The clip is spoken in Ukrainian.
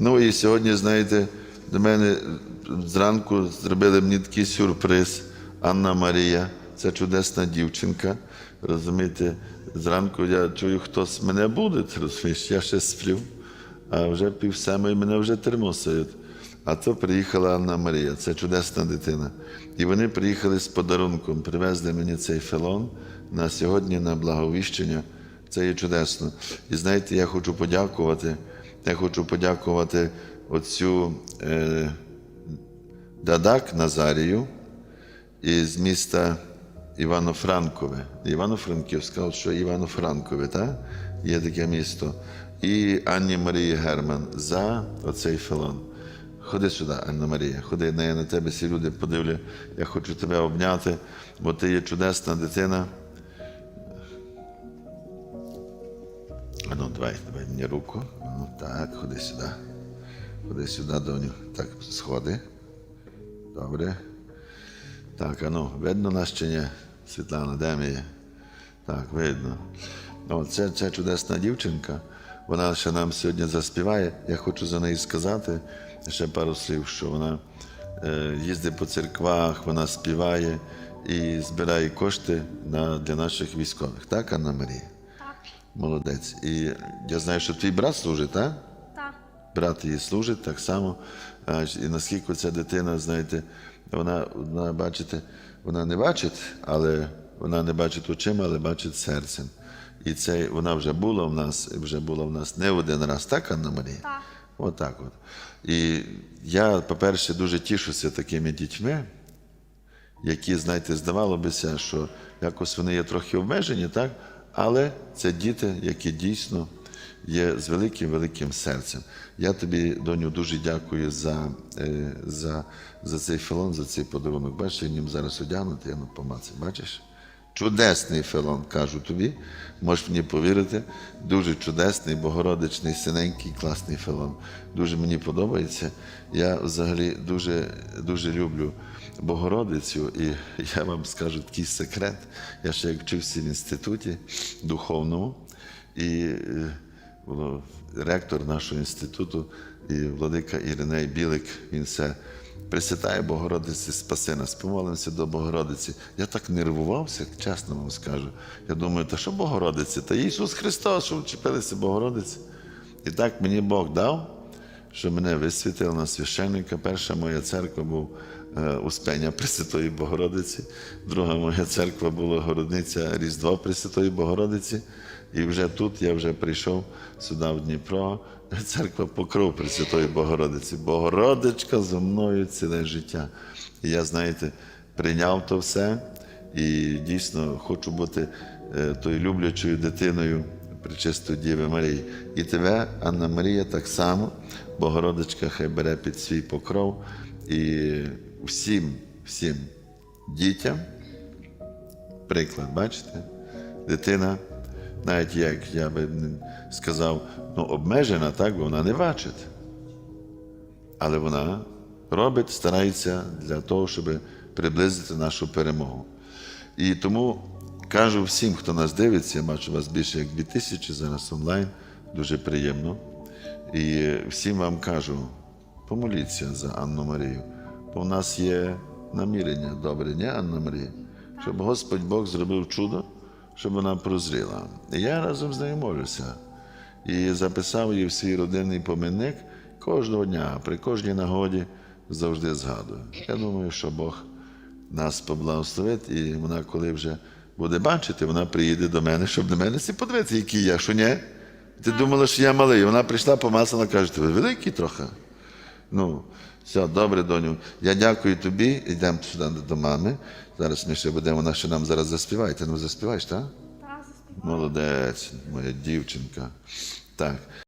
Ну і сьогодні, знаєте, до мене зранку зробили мені такий сюрприз. Анна Марія, це чудесна дівчинка. Розумієте, зранку я чую, хтось мене буде, розумієш, я ще сплю, а вже пів семої мене вже термосують. А то приїхала Анна Марія, це чудесна дитина. І вони приїхали з подарунком, привезли мені цей фелон на сьогодні на благовіщення. Це є чудесно. І знаєте, я хочу подякувати. Я хочу подякувати отцю е, Дадак Назарію із міста Івано-Франкове. Івано-Франківська, що Івано-Франкове, так? Є таке місто. І Анні Марії Герман за оцей фелон. Ходи сюди, Анна Марія, ходи, я на тебе всі люди подивлю. Я хочу тебе обняти, бо ти є чудесна дитина. Ну, давай, давай мені руку. Ну, так, ходи сюди. Ходи сюди, доню. Так, сходи. Добре. Так, а ну, видно нас чи ні? Світлана, де ми є? Так, видно. О, це, це чудесна дівчинка. Вона ще нам сьогодні заспіває. Я хочу за неї сказати ще пару слів, що вона е, їздить по церквах, вона співає і збирає кошти на, для наших військових. Так, Анна Марія? Молодець. І я знаю, що твій брат служить, так? так, Брат її служить так само. І наскільки ця дитина, знаєте, вона, вона бачите, вона не бачить, але вона не бачить очима, але бачить серцем. І це вона вже була в нас, вже була в нас не один раз, так, Анна Марія? так. Отак от. І я, по-перше, дуже тішуся такими дітьми, які, знаєте, здавало бися, що якось вони є трохи обмежені, так? Але це діти, які дійсно є з великим великим серцем. Я тобі, доню, дуже дякую за, е, за, за цей філон, за цей подарунок. Бачиш, я ним зараз одягнути, я на помаці. бачиш? Чудесний фелон, кажу тобі, можеш мені повірити. Дуже чудесний, богородичний, синенький, класний фелон. Дуже мені подобається. Я взагалі дуже, дуже люблю Богородицю, і я вам скажу такий секрет. Я ще як вчився в інституті духовному, і е, ректор нашого інституту, і владика Іриней Білик, він все Пресвятає Богородиці, спаси нас, помолимося до Богородиці. Я так нервувався, чесно вам скажу. Я думаю, та що Богородиці? Та Ісус Христос, що вчепилися Богородиці. І так мені Бог дав, що мене висвітило на священника. Перша моя церква був Успення Пресвятої Богородиці, друга моя церква була Городниця Різдво Пресвятої Богородиці. І вже тут я вже прийшов сюди в Дніпро, церква Покров Пресвятої Богородиці. Богородичка зо мною ціле життя. І я, знаєте, прийняв то все і дійсно хочу бути е, тою люблячою дитиною Пречистої Діви Марії. І тебе, Анна Марія, так само, Богородичка хай бере під свій покров і всім, всім дітям приклад, бачите? Дитина, навіть як я би сказав, ну, обмежена, так, бо вона не бачить. Але вона робить, старається для того, щоб приблизити нашу перемогу. І тому кажу всім, хто нас дивиться, я бачу вас більше як 2000 зараз онлайн, дуже приємно. І всім вам кажу, помоліться за Анну Марію, бо в нас є намірення добре, не Анна Марія? Щоб Господь Бог зробив чудо, щоб вона прозріла. І я разом з нею молюся. І записав її в свій родинний поминник кожного дня, при кожній нагоді завжди згадую. Я думаю, що Бог нас поблагословить, і вона, коли вже буде бачити, вона приїде до мене, щоб до мене всі подивитися, який я, що ні? Ти думала, що я малий. Вона прийшла, помасала, каже, ти великий трохи. Ну, все, добре, доню. Я дякую тобі. Йдемо сюди до мами. Зараз ми ще будемо, вона ще нам зараз заспіває. Ти нам заспіваєш, так? Так, заспіваю. Молодець, моя дівчинка. Так.